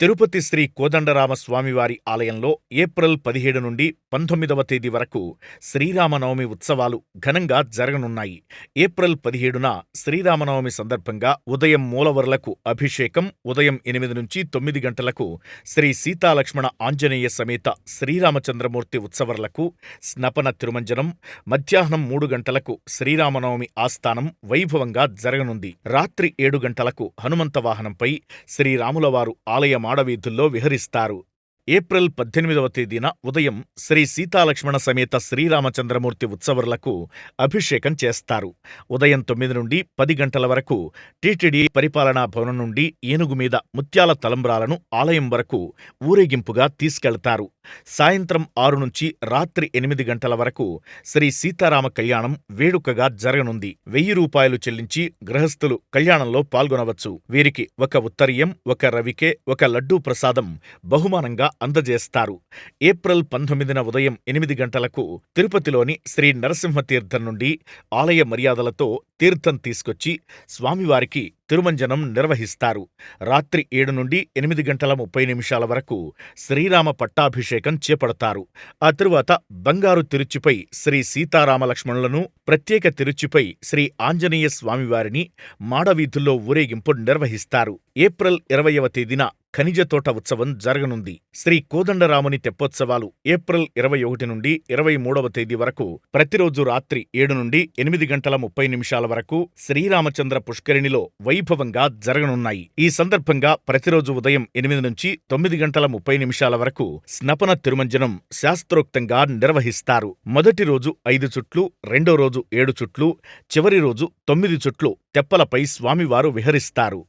తిరుపతి శ్రీ కోదండరామ స్వామివారి ఆలయంలో ఏప్రిల్ పదిహేడు నుండి పంతొమ్మిదవ తేదీ వరకు శ్రీరామనవమి ఉత్సవాలు ఘనంగా జరగనున్నాయి. ఏప్రిల్ పదిహేడున శ్రీరామనవమి సందర్భంగా ఉదయం మూలవరులకు అభిషేకం ఉదయం ఎనిమిది నుంచి తొమ్మిది గంటలకు శ్రీ సీతాలక్ష్మణ ఆంజనేయ సమేత శ్రీరామచంద్రమూర్తి ఉత్సవర్లకు స్నపన తిరుమంజనం మధ్యాహ్నం మూడు గంటలకు శ్రీరామనవమి ఆస్థానం వైభవంగా జరగనుంది. రాత్రి ఏడు గంటలకు హనుమంత వాహనంపై శ్రీరాములవారు ఆలయ మాడవీధుల్లో విహరిస్తారు. ఏప్రిల్ పద్దెనిమిదవ తేదీన ఉదయం శ్రీ సీతాలక్ష్మణ సమేత శ్రీరామచంద్రమూర్తి ఉత్సవర్లకు అభిషేకం చేస్తారు. ఉదయం తొమ్మిది నుండి పది గంటల వరకు టీటీడీ పరిపాలనా భవనం నుండి ఏనుగు మీద ముత్యాల తలంబ్రాలను ఆలయం వరకు ఊరేగింపుగా తీసుకెళ్తారు. సాయంత్రం ఆరు నుంచి రాత్రి ఎనిమిది గంటల వరకు శ్రీ సీతారామ కళ్యాణం వేడుకగా జరగనుంది. వెయ్యి రూపాయలు చెల్లించి గృహస్థులు కళ్యాణంలో పాల్గొనవచ్చు. వీరికి ఒక ఉత్తరీయం ఒక రవికే ఒక లడ్డూ ప్రసాదం బహుమానంగా అందజేస్తారు. ఏప్రిల్ పంతొమ్మిదిన ఉదయం ఎనిమిది గంటలకు తిరుపతిలోని శ్రీ నరసింహతీర్థం నుండి ఆలయ మర్యాదలతో తీర్థం తీసుకొచ్చి స్వామివారికి తిరుమంజనం నిర్వహిస్తారు. రాత్రి ఏడు నుండి ఎనిమిది గంటల ముప్పై నిమిషాల వరకు శ్రీరామ పట్టాభిషేకం చేపడతారు. ఆ తరువాత బంగారు తిరుచిపై శ్రీ సీతారామ లక్ష్మణులను ప్రత్యేక తిరుచిపై శ్రీ ఆంజనేయ స్వామివారిని మాడవీధుల్లో ఊరేగింపు నిర్వహిస్తారు. ఏప్రిల్ ఇరవయవ తేదీన ఖనిజ తోట ఉత్సవం జరగనుంది. శ్రీ కోదండరాముని తెప్పోత్సవాలు ఏప్రిల్ ఇరవై ఒకటి నుండి ఇరవై మూడవ తేదీ వరకు ప్రతిరోజు రాత్రి ఏడు నుండి ఎనిమిది గంటల ముప్పై నిమిషాల వరకు శ్రీరామచంద్ర పుష్కరిణిలో వైభవంగా జరగనున్నాయి. ఈ సందర్భంగా ప్రతిరోజు ఉదయం ఎనిమిది నుంచి తొమ్మిది గంటల ముప్పై నిమిషాల వరకు స్నపన తిరుమంజనం శాస్త్రోక్తంగా నిర్వహిస్తారు. మొదటి రోజు ఐదు చుట్లు రెండో రోజు ఏడు చుట్లు చివరి రోజు తొమ్మిది చుట్లు తెప్పలపై స్వామివారు విహరిస్తారు.